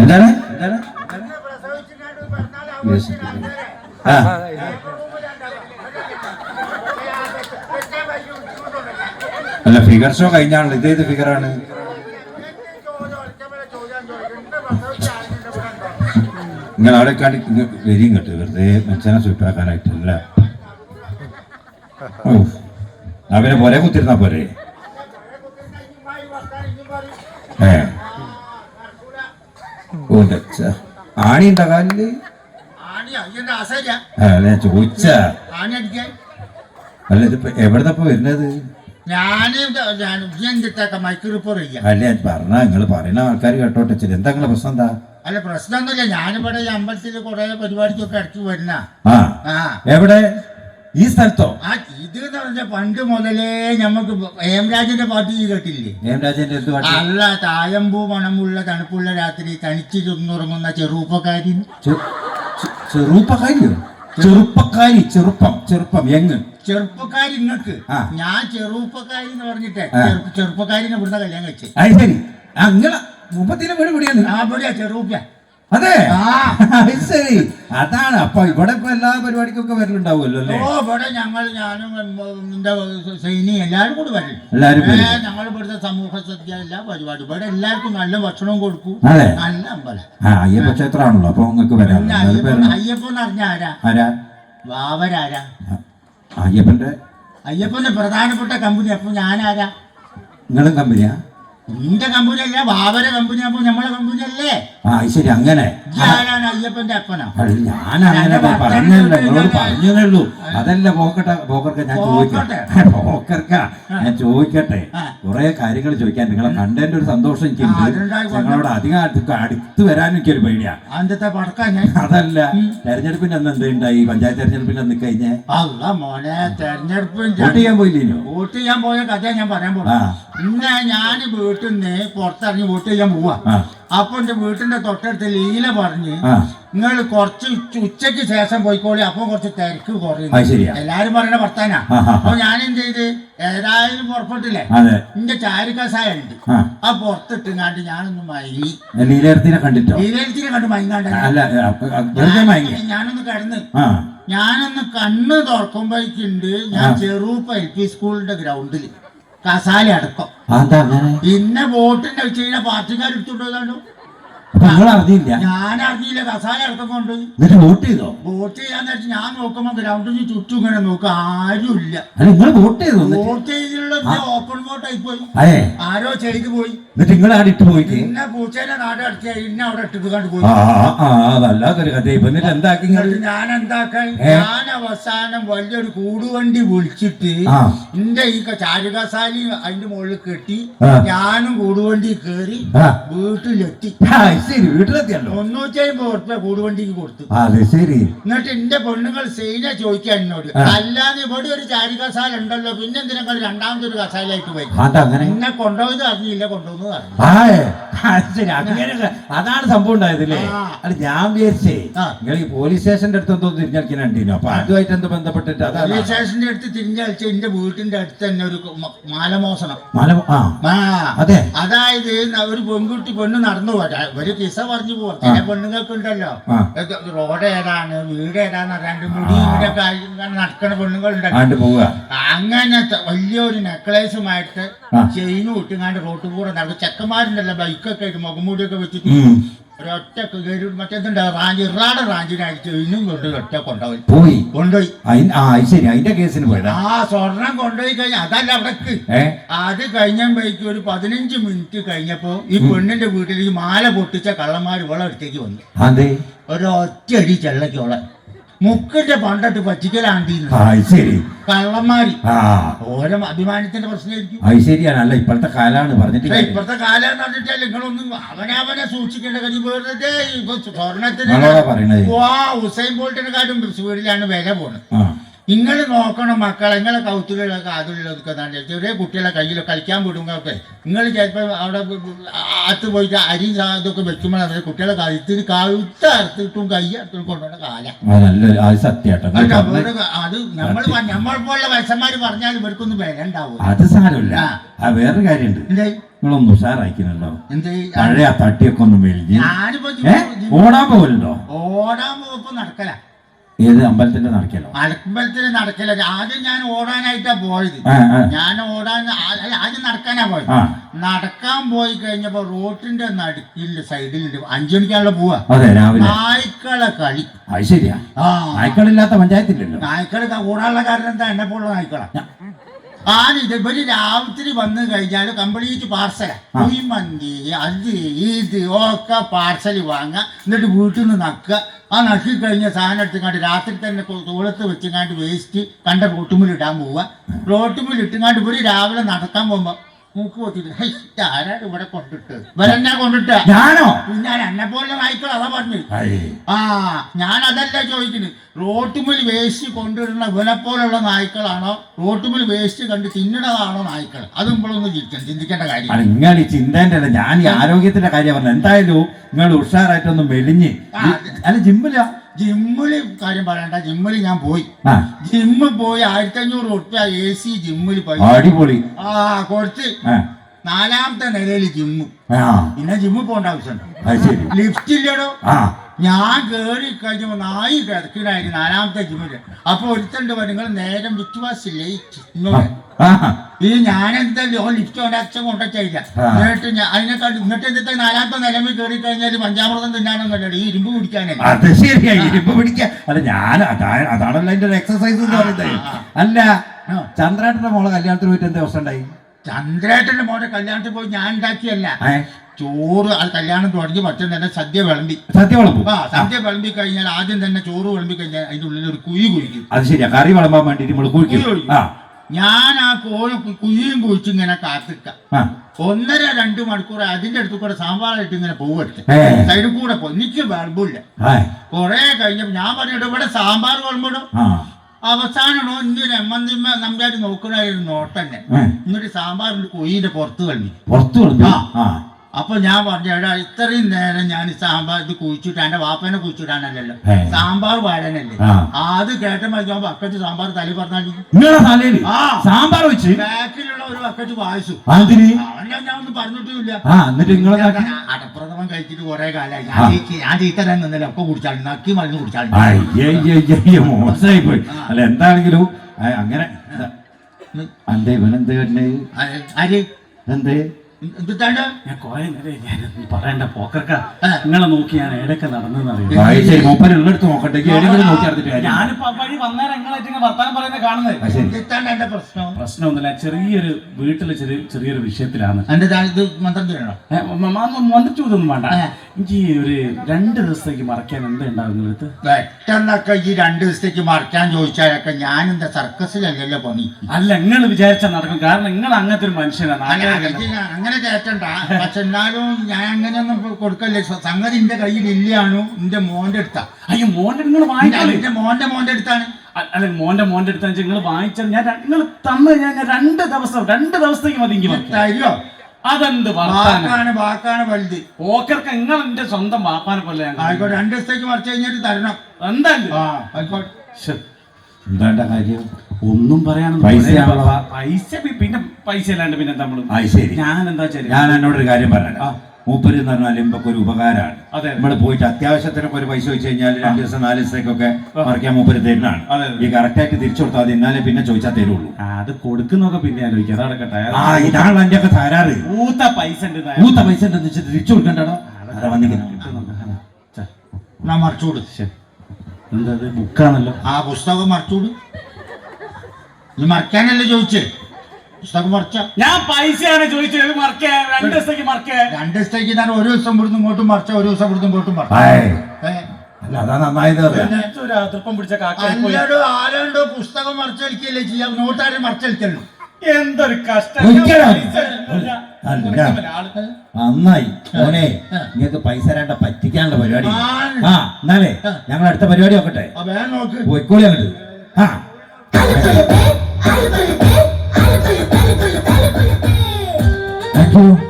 എന്താണ്? അല്ല figure show കഴിഞ്ഞാണല്ലോ. ഇതേത് ഫിഗറാണ് നിങ്ങൾ അവിടെ കാണി വരിയും കേട്ടു വെറുതെ മനുഷ്യനെ സൂപ്പറാക്കാനായിട്ടല്ല അവനെ പോലെ കുത്തിരുന്നാ പോരെ. ഏ. ഓ ഛെ. ആണി ഉണ്ടോ കാലിൽ? ആ, അല്ല ഞാൻ ചോദിച്ച? അല്ല ഇതിപ്പോ എവിടുന്നപ്പോ വരുന്നത്? അല്ല പറഞ്ഞ നിങ്ങൾ പറയുന്ന ആൾക്കാർ കേട്ടോട്ടെ ചില എന്താ നിങ്ങളെ പ്രശ്നം എന്താ? അല്ല പ്രശ്നമൊന്നുമില്ല. ഞാനിവിടെ അമ്പലത്തിൽ കുറെ പരിപാടിക്കൊക്കെ ഇടയ്ക്ക് വരുന്ന. എവിടെ? ഈ സ്ഥലത്തോ? ആ ഇത് എന്ന് പറഞ്ഞ പണ്ട് മുതലേ നമുക്ക് ഹേമരാജന്റെ പാട്ട് ഈ കേട്ടില്ലേ? എന്ത് പാട്ട്? നല്ല തായമ്പൂ മണമുള്ള തണുപ്പുള്ള രാത്രി തനിച്ചിരുന്നുറങ്ങുന്ന ചെറുപ്പക്കാരി. ചെ- ചെ- ചെറുപ്പക്കാരിയോ? ചെറുപ്പക്കാരി ചെറുപ്പം ചെറുപ്പം എങ്ങ് ചെറുപ്പക്കാരി ഇങ്ങക്ക്. ഞാൻ ചെറുപ്പക്കാരി എന്ന് പറഞ്ഞിട്ട് ചെറുപ്പക്കാരിനെ ഇവിടുന്ന് കല്യാണം കഴിച്ചേ. അത് ശരി അങ്ങനെ മുപ്പത്തിലെ വീട് കൂടിയാണ് ആ ഇവിടെ ചെറുപ്പ അതെ. ശരി. അതാണ്. അപ്പൊ ഇവിടെ ഇപ്പൊ എല്ലാ പരിപാടിക്കൊക്കെ വരലുണ്ടാവുമല്ലോ അല്ലേ? ഓ ഇവിടെ ഞങ്ങൾ ഞാനും സൈനി എല്ലാരും കൂടി വരും. എല്ലാരും വരും. ഞങ്ങൾ ഇവിടുത്തെ സമൂഹ സദ്യ എല്ലാ പരിപാടി ഇവിടെ എല്ലാവർക്കും നല്ല ഭക്ഷണവും കൊടുക്കും. നല്ല അമ്പലം. അയ്യപ്പ ക്ഷേത്രമാണല്ലോ. അപ്പൊ നിങ്ങൾക്ക് വരാം. അയ്യപ്പൻ. എന്ന് പറഞ്ഞ ആരാ? ആരാ? വാവരാരാ? അയ്യപ്പന്റെ അയ്യപ്പന്റെ പ്രധാനപ്പെട്ട കമ്പനി. അപ്പൊ ഞാനാരാ? നിങ്ങളും കമ്പനിയാ? നിന്റെ കമ്പനി അല്ലേ വാവര കമ്പനി അപ്പൊ നമ്മളെ കമ്പനി അല്ലേ ആ ശരി അങ്ങനെ. അയ്യപ്പന്റെ അപ്പനാ. ഞാനാണ് ഞാൻ അങ്ങനെ പറഞ്ഞല്ലോ നിങ്ങളോട് പറഞ്ഞതേ ഉള്ളൂ. അതല്ല പോക്കട്ടെ പോക്കർക്ക ഞാൻ ചോദിക്കട്ടെ പോക്കർക്ക ഞാൻ ചോദിക്കട്ടെ. കുറെ കാര്യങ്ങൾ ചോദിക്കാൻ നിങ്ങളെ കണ്ടതിന്റെ ഒരു സന്തോഷം എനിക്കുണ്ട്. ഞങ്ങളോട് അധികം അടുത്ത് വരാനും എനിക്കൊരു പേടിയാ. അതല്ല തെരഞ്ഞെടുപ്പിന്റെ അന്ന് എന്തുണ്ടായി പഞ്ചായത്ത് തെരഞ്ഞെടുപ്പിന്റെ അന്ന് കഴിഞ്ഞേ? അല്ല മോനെ തെരഞ്ഞെടുപ്പ് വോട്ട് ചെയ്യാൻ പോയില്ലേനോ? വോട്ട് ചെയ്യാൻ പോയ കഥ ഞാൻ പറയാൻ ആ. ഇന്ന ഞാൻ വീട്ടിൽ നിന്ന് പുറത്തിറങ്ങി വോട്ട് ചെയ്യാൻ പോവാ. അപ്പൊ എന്റെ വീട്ടിന്റെ തൊട്ടടുത്ത് ലീല പറഞ്ഞ് നിങ്ങൾ കുറച്ച് ഉച്ചയ്ക്ക് ഉച്ചയ്ക്ക് ശേഷം പോയിക്കോളി. അപ്പൊ കുറച്ച് തിരക്ക് കുറയും. എല്ലാരും പറയണ വർത്താനാ. അപ്പൊ ഞാൻ എന്ത് ചെയ്ത്? ഏതായാലും പുറപ്പെട്ടില്ലേ? എന്റെ ചാരിക്കസായ ഉണ്ട് ആ. പുറത്തിട്ട് പുറത്തിട്ടുങ്ങാണ്ട് ഞാനൊന്ന് മയങ്ങി. ലീലർത്തിനെ കണ്ടിട്ടോ? ലീലത്തിനെ കണ്ട് മയങ്ങാണ്ട്. ഞാനൊന്ന് കിടന്ന്. ഞാനൊന്ന് കണ്ണ് തുറക്കുമ്പോഴേക്കുണ്ട് ഞാൻ. ചെറുപ്പ എൽ പി സ്കൂളിന്റെ ഗ്രൗണ്ടിൽ കസാല അടക്കം പിന്നെ വോട്ടിന്റെ വെച്ച് കഴിഞ്ഞാൽ അപ്പൊ നിങ്ങൾ അറിഞ്ഞില്ല ഞാൻ അറിഞ്ഞില്ല കസാല കൊണ്ടുപോയി എന്നിട്ട് വോട്ട് ചെയ്തോ? വോട്ട് ചെയ്യാന്ന് വെച്ചാൽ ഞാൻ നോക്കുമ്പോ ഗ്രൗണ്ടിന് ചുറ്റും ഇങ്ങനെ നോക്കുക ആരുമില്ല. നിങ്ങൾ വോട്ട് ചെയ്തോ വോട്ട് ചെയ്തിട്ടുള്ള ഓപ്പൺ വോട്ട് ആയി പോയി. ആരോ ചെയ്ത് പോയി. എന്നിട്ട് നിങ്ങൾ അവിടെ ഇട്ട് പോയി പിന്നെ പൂച്ചേനെ നാട് അടച്ച ഇന്നെ അവിടെ ഇട്ടിട്ട് കണ്ടു പോയി. അതല്ലാത്തൊരു കഥ എന്നിട്ട് എന്താക്കി ഞാൻ എന്താക്കാൻ ഞാൻ അവസാനം വലിയൊരു കൂടുവണ്ടി വിളിച്ചിട്ട്. എന്റെ ഈ ചാരുകസാലി അതിന്റെ മുകളിൽ കെട്ടി. ഞാനും കൂടുവണ്ടി കേറി വീട്ടിലെത്തി. ശരി വീട്ടിലെത്തിയല്ലോ. മുന്നൂറ്റി അമ്പത് ഉറുപ്പ്യ കൂടുവണ്ടിക്ക് കൊടുത്തു. അത് ശരി. എന്നിട്ട് എന്റെ പെണ്ണുങ്ങൾ സീന ചോദിക്കാൻ എന്നോട്. അല്ലാതെ ഇവിടെ ഒരു ചാരി കസാല ഉണ്ടല്ലോ പിന്നെ എന്തിനാ രണ്ടാമത്തെ ഒരു കസാലായിട്ട് പോയി അതങ്ങനെ. എന്നെ കൊണ്ടുപോയത് അറിഞ്ഞില്ല കൊണ്ടുവന്ന് പറഞ്ഞു. ആ ശരി അങ്ങനെ അതാണ് സംഭവം ഉണ്ടായതല്ലേ? അത് ഞാൻ വിചാരിച്ചേ. നിങ്ങൾ ഈ പോലീസ് സ്റ്റേഷന്റെ അടുത്ത് എന്തോ തിരിഞ്ഞടിക്കാനുണ്ടീനോ അപ്പൊ അതുമായിട്ട് എന്തോ ബന്ധപ്പെട്ടിട്ട് പോലീസ് സ്റ്റേഷന്റെ അടുത്ത് തിരിഞ്ഞടിച്ച എന്റെ വീട്ടിന്റെ അടുത്ത് തന്നെ ഒരു മാലമോസണം. മാലമോഷണം ആ. അതെ. അതായത് ഒരു പെൺകുട്ടി പെണ്ണ് നടന്നു പോരാ ഒരു കിസ പറഞ്ഞു പോകും ചില പെണ്ണുങ്ങൾക്ക് ഉണ്ടല്ലോ റോഡ് ഏതാണ്? വീട് ഏതാന്ന് അറിയാണ്ട് മുടി ഇവിടെയൊക്കെ നടക്കണ നടക്കുന്ന പെണ്ണുങ്ങൾ ഉണ്ടല്ലോ അങ്ങനത്തെ വലിയൊരു നെക്ലേസുമായിട്ട്. ചെയിനും ഇട്ടുങ്ങാണ്ട് റോട്ടിൽ കൂടെ നടക്കും ചെക്കന്മാരുണ്ടല്ലോ ബൈക്കൊക്കെ ആയിട്ട് മുഖംമൂടിയൊക്കെ വെച്ചിട്ട്. ഒരൊറ്റ മറ്റേതുണ്ട്? റാഞ്ചി ഇറാടെ റാഞ്ചിനായിട്ട് ഇന്നും കൊണ്ട് ഒറ്റ കൊണ്ടുപോയി. പോയി? കൊണ്ടുപോയി. ആ അത് ശരി. അതിന്റെ കേസിന് പോയതാ? ആ സ്വർണം കൊണ്ടുപോയി കഴിഞ്ഞാൽ അതല്ല അവിടക്ക്. ഏ? അത് കഴിഞ്ഞപ്പോഴേക്ക് ഒരു പതിനഞ്ച് മിനിറ്റ് കഴിഞ്ഞപ്പോ ഈ പെണ്ണിന്റെ വീട്ടിൽ ഈ മാല പൊട്ടിച്ച കള്ളന്മാർ ഇവളെ അടുത്തേക്ക് വന്നു. അതെ ഒരു അടി ചെള്ളക്കോളെ മുക്കിന്റെ പണ്ടിട്ട് പറ്റിക്കലാണ്ടി ആ ശരി. കള്ളന്മാര്. ആ. ഓരോ അഭിമാനത്തിന്റെ പ്രശ്നമായിരിക്കും. അത് ശരിയാണ് അല്ല ഇപ്പോഴത്തെ കാലാണ് പറഞ്ഞിട്ട്. ഇപ്പോഴത്തെ കാലം പറഞ്ഞിട്ട് നിങ്ങളൊന്നും അവനവനെ സൂക്ഷിക്കേണ്ട കാര്യം വെറുതെ ഇപ്പൊ സ്വർണത്തിന് ഹുസൈൻ പറയണത്. വാ ഉസൈൻ ബോൾട്ടിനെ കാട്ടും സ്പീഡിലാണ് വില പോണത്. ആ. നിങ്ങൾ നോക്കണം മക്കളെ നിങ്ങളെ കൗത്തുകളൊക്കെ അതിലൊക്കെ നല്ല ചെറിയ കുട്ടികളെ കയ്യിൽ കളിക്കാൻ വിടുമ്പോഴൊക്കെ നിങ്ങൾ ചിലപ്പോൾ അവിടെ അകത്ത് പോയിട്ട് അരി ഇതൊക്കെ വെക്കുമ്പോഴാണ് കുട്ടികളെ കഴുത്തിന് കഴുത്ത് അറുത്തിട്ടും കൈ അറുത്തിട്ടും കൊണ്ടുപോകുന്ന കാലം. അത് നമ്മൾ നമ്മൾ പോലുള്ള വയസ്സന്മാർ പറഞ്ഞാൽ ഇവർക്കൊന്നും വില ഉണ്ടാവും അത് സാരമില്ല. വേറൊരു കാര്യമുണ്ട്. നിങ്ങളൊന്നും എന്ത്? പഴയ തട്ടിയൊക്കെ ഒന്ന് മെലിഞ്ഞ്. ഓടാൻ പോകലുണ്ടോ ഓടാൻ പോകുമ്പോ നടക്കല. ഏത് അമ്പലത്തിന്റെ നടക്കലോ? അമ്പലത്തിന് നടക്കല. ആദ്യം ഞാൻ ഓടാനായിട്ടാ പോയത്. ഞാൻ ഓടാൻ അല്ല, ആദ്യം നടക്കാനാ പോയത്. ആ. നടക്കാൻ പോയി കഴിഞ്ഞപ്പോ റോട്ടിന്റെ നടുക്കിൽ സൈഡിലുണ്ട് അഞ്ചു മണിക്കാണല്ലോ പോവാ. അതെ രാവിലെ. നായ്ക്കളെ കളി. അത് ശരിയാ. ആ. നായ്ക്കളില്ലാത്ത പഞ്ചായത്തില്ലല്ലോ. നായ്ക്കളെ ഓടാനുള്ള കാരണം എന്താ? എന്നെ പോലുള്ള നായ്ക്കളാ. ഇത് ഇവർ രാവിലെ വന്ന് കഴിഞ്ഞാൽ കംപ്ലീറ്റ് പാർസലാ കുഴിമന്തി അത് ഇത് ഒക്കെ പാർസൽ വാങ്ങുക. എന്നിട്ട് വീട്ടിൽ നിന്ന് നക്കുക. ആ നക്കി കഴിഞ്ഞ സാധനം എടുത്തുകൊണ്ട് രാത്രി തന്നെ തോളത്ത് വെച്ചുങ്ങാണ്ട് വേസ്റ്റ് കണ്ട റോട്ടുമ്പിൽ ഇടാൻ പോവുക റോട്ടുമ്പിൽ ഇട്ടുങ്ങാണ്ട് ഇവർ രാവിലെ നടക്കാൻ പോകുമ്പോ മൂക്ക് പൊത്തിട്ട് ഹൈ ആരാണ് ഇവിടെ കൊണ്ടിട്ട്? ഇവരെന്നെ കൊണ്ടിട്ട്? ഞാനോ? ഞാൻ എന്നെ പോലെ നായ്ക്കൾ അതാ പറഞ്ഞു. ആ ഞാൻ അതല്ല ചോദിക്കുന്നത് റോട്ടുമിൽ വേസ്റ്റ് കൊണ്ടിടുന്ന ഇവനെ പോലുള്ള നായ്ക്കളാണോ? റോട്ടുമിൽ വേസ്റ്റ് കണ്ട് തിന്നണതാണോ നായ്ക്കൾ? അതും ഇപ്പോഴൊന്ന് ചിന്തിക്കണം ചിന്തിക്കേണ്ട കാര്യം. നിങ്ങൾ ഈ ചിന്തേന്റെ ഞാൻ ഈ ആരോഗ്യത്തിന്റെ കാര്യം പറഞ്ഞു എന്തായാലും നിങ്ങൾ ഉഷാറായിട്ടൊന്ന് മെലിഞ്ഞ് അല്ല ജിമ്മില്ല ജിമ്മിൽ കാര്യം പറയണ്ട ജിമ്മിൽ ഞാൻ പോയി. ജിമ്മിൽ പോയി ആയിരത്തി അഞ്ഞൂറ് റുപ്യ എ സി ജിമ്മിൽ പോയി. അടിപൊളി. ആ കൊടുത്ത്. നാലാമത്തെ നിലയിൽ ജിമ്മു പിന്നെ ജിമ്മിൽ പോകേണ്ട ആവശ്യമുണ്ടോ? ലിഫ്റ്റ് ഇല്ലടോ. ഞാൻ കേറി കഴിഞ്ഞപ്പോ നായി കിടക്കിനായിരുന്നു നാലാമത്തെ ജിമ്മിൽ അപ്പൊ ഒരുത്തണ്ട് നിങ്ങൾ നേരം വിശ്വാസില്ലേ ഈ ജിമ്മിൽ?" ആ. ഈ ഞാനെന്താ ലിഫ്റ്റ് കൊണ്ട് അച്ഛൻ കൊണ്ടുവച്ചില്ല. എന്നിട്ട് ഞാൻ അതിനെക്കാട്ടി എന്നിട്ട് എന്നിട്ട് നാലാമത്തെ നിലമിൽ കയറി കഴിഞ്ഞാൽ പഞ്ചാമൃതം തിന്നാനൊന്നുമല്ല ഈ ഇരുമ്പ് പിടിക്കാനല്ല. അത് ശരിയാ ഇരുമ്പ് പിടിക്കാൻ അല്ല ഞാൻ അതാ അതാണല്ലോ അതിന്റെ എക്സസൈസ് എന്ന് പറയുന്നത്. അല്ല. ചന്ദ്രേട്ടന്റെ മോളെ കല്യാണത്തിന് പോയിട്ട് എന്താ ദിവസം ഉണ്ടായി? ചന്ദ്രേട്ടന്റെ മോനെ കല്യാണത്തിൽ പോയി ഞാൻ ഉണ്ടാക്കിയല്ല. ചോറ് ആ കല്യാണം തുടങ്ങി പറ്റും തന്നെ സദ്യ വിളമ്പി. സദ്യ വിളമ്പും? ആ സദ്യ വിളമ്പി കഴിഞ്ഞാൽ ആദ്യം തന്നെ ചോറ് വിളമ്പി കഴിഞ്ഞാൽ അതിന്റെ ഉള്ളിൽ ഒരു കുഴി കുഴിക്കും. അത് ശരിയാ. കറി വിളമ്പാൻ നമ്മൾ കുഴിക്കും. കുഴി ഞാൻ ആ കോഴി കുഴിയും കുഴിച്ച് ഇങ്ങനെ കാത്തിക്ക. ഒന്നര രണ്ടു മണിക്കൂർ അതിന്റെ അടുത്ത് കൂടെ സാമ്പാറായിട്ട് ഇങ്ങനെ പോവെടുത്ത്. ഏ. സൈഡിൽ കൂടെ പോ എനിക്ക് വിളമ്പില്ല കൊറേ കഴിഞ്ഞപ്പോ ഞാൻ പറഞ്ഞിട്ട് ഇവിടെ സാമ്പാർ വിളമ്പിടും. അവസാനമാണോ? ഇന്ന് എമ്മന്തിമ്മ നമ്പ്യാര് നോക്കണ ഒരു നോട്ടന്നെ ഇന്നൊരു എന്നിട്ട് സാമ്പാറിന്റെ കൊയ്യിന്റെ പുറത്ത് കളഞ്ഞു. പുറത്തു കളഞ്ഞു? ആ. അപ്പൊ ഞാൻ പറഞ്ഞു എടാ ഇത്രയും നേരം ഞാൻ സാമ്പാർ ഇത് കുഴിച്ചിട്ട് എന്റെ വാപ്പനെ കുഴിച്ചിട്ടാണല്ലോ. സാമ്പാർ വാഴനല്ലേ. അത് കേട്ട മതി ബക്കറ്റ് സാമ്പാർ തലി പറഞ്ഞാൽ. സാമ്പാർ വെച്ച്? ബാക്കിലുള്ള ഒരു ബക്കറ്റ് വായിച്ചു അവനെ ഞാൻ ഒന്നും പറഞ്ഞിട്ടില്ല അടപ്രഥമം കഴിച്ചിട്ട് കുറെ കാലമായി. ഞാൻ ഞാൻ ചീത്തരാൻ നിന്നല്ലേ. ഒക്കെ കുടിച്ചാലും നക്കി മരുന്ന് കുടിച്ചാലും അയ്യയ്യയ്യ മോശമായി പോയി. അല്ല എന്താണെങ്കിലും അങ്ങനെ. അന്തേ ഇവനെന്ത് കണ്ടേ ആര്? എന്തേ? എന്തിട്ടാണ്ട്? ഞാൻ കൊറേ നേരം പറയണ്ട പോക്കർക്ക. നിങ്ങളെ നോക്കി ഉള്ളെടുത്ത് നോക്കട്ടെ. ഞാനിപ്പോ ആ വഴി വന്നേരം നിങ്ങളായിട്ട് വർത്താനം പറയുന്നത് കാണുന്നത്. പ്രശ്നം? പ്രശ്നമൊന്നുമില്ല. ചെറിയൊരു വീട്ടിലെ ചെറിയ ചെറിയൊരു വിഷയത്തിലാണ്. എന്റെ ദാ ഇത് മന്ത്രം ചെയ്യണോ ഏ, മ- മ- വന്നിട്ട് ഇതൊന്നും വേണ്ട. എനിക്ക് ഈ ഒരു രണ്ട് ദിവസത്തേക്ക് മറക്കാൻ എന്താ ഉണ്ടാവും നിങ്ങളടുത്ത് പെട്ടെന്നൊക്കെ ഈ രണ്ട് ദിവസത്തേക്ക് മറക്കാൻ ചോദിച്ചാലൊക്കെ ഞാൻ എന്താ സർക്കസിലല്ലല്ലോ പണി? അല്ല നിങ്ങൾ വിചാരിച്ചാൽ നടക്കും. കാരണം നിങ്ങൾ അങ്ങനത്തെ ഒരു മനുഷ്യനാണ്. അങ്ങനെ അങ്ങനെ കേട്ടണ്ട പക്ഷെ എന്നാലും ഞാൻ അങ്ങനെയൊന്നും കൊടുക്കല്ല. സംഗതി എന്റെ കയ്യിൽ ഇല്ലയാണു എന്റെ മോന്റെ അടുത്താ. അയ്യോ മോന്റെ നിങ്ങൾ വാങ്ങിക്കാളി എന്റെ മോന്റെ മോന്റെ അടുത്താണ്. അല്ല മോന്റെ മോന്റെ അടുത്താ നിങ്ങൾ വാങ്ങിച്ചത് ഞാൻ നിങ്ങൾ തന്ന ഞാൻ രണ്ട് ദിവസം രണ്ട് ദിവസത്തേക്ക് മതി അയ്യോ. തരുമോ അതെന്ത് വാക്കാണ് വാക്കാണ് വലുത്. ഓക്കർക്ക് നിങ്ങൾ എന്റെ സ്വന്തം വാപ്പാനെ പോലെ ആയിക്കോട്ടെ രണ്ട് ദിവസത്തേക്ക് മറിച്ച് കഴിഞ്ഞിട്ട് തരണം. എന്തായാലും? ആയിക്കോട്ടെ. എന്താണ്ട കാര്യം. ഒന്നും പറയാൻ പൈസ പൈസ പിന്നെ പൈസ അല്ലാണ്ട് പിന്നെ നമ്മൾ ശരി. ഞാൻ എന്താ വെച്ചാൽ ഞാൻ എന്നോടൊരു കാര്യം പറയാം ആ. മൂപ്പര് എന്ന് പറഞ്ഞാൽ ഇമ്പൊക്കെ ഒരു ഉപകാരമാണ്. നമ്മൾ പോയിട്ട് അത്യാവശ്യത്തിനൊക്കെ ഒരു പൈസ വെച്ച് കഴിഞ്ഞാൽ രണ്ട് ദിവസം നാല് ദിവസത്തേക്കൊക്കെ മറിക്കാൻ മൂപ്പര് തരുന്നതാണ്. ഈ കറക്റ്റ് ആയിട്ട് തിരിച്ചു കൊടുത്താൽ അത് ഇന്നാലേ പിന്നെ ചോദിച്ചാൽ തരുള്ളൂ. അത് കൊടുക്കുന്നൊക്കെ പിന്നെ ആലോചിക്കാം. അതടക്കട്ടെ ആ ഇതാണല്ലോ എന്റെ ഒക്കെ തരാറ്. ഊത്ത പൈസ ഉണ്ട്. മൂത്ത പൈസ ഉണ്ടെന്ന് വെച്ചിട്ട് തിരിച്ചു കൊടുക്കണ്ടോ അതാ വന്നിരിക്കുന്നത്. കിട്ടുന്നുണ്ട്. ആ, എന്താ ബുക്കാണല്ലോ. ആ പുസ്തകം മറിച്ചുകൂട് ഇത് മറക്കാനല്ലേ ചോദിച്ചേ? പുസ്തകം മറച്ച? ഞാൻ പൈസയാണ് ചോദിച്ചത്. മറക്കേ? രണ്ട് ദിവസത്തേക്ക് മറക്കേ? രണ്ട് ദിവസത്തേക്ക് ഞാൻ ഒരു ദിവസം ഇവിടുന്ന് ഇങ്ങോട്ടും മറച്ച ഒരു ദിവസം ഇവിടുന്ന് ഇങ്ങോട്ടും മറിച്ച? അല്ല അതാ നന്നായത് ഒരു തൃപ്പം പിടിച്ച അല്ലടോ പുസ്തകം മറിച്ചടിക്കല്ലേ ചെയ്യാം? നോട്ടാരും മറിച്ചടിക്കല്ലോ എന്തൊരു കഷ്ടം. നന്നായി. മോനെ നിങ്ങക്ക് പൈസ തരാണ്ട പറ്റിക്കാനുള്ള പരിപാടി. ആ. എന്നാലേ ഞങ്ങൾ അടുത്ത പരിപാടി നോക്കട്ടെ. ആ വേഗം നോക്ക്. പോയിക്കോളി അങ്ങോട്ട് ആ. Thank you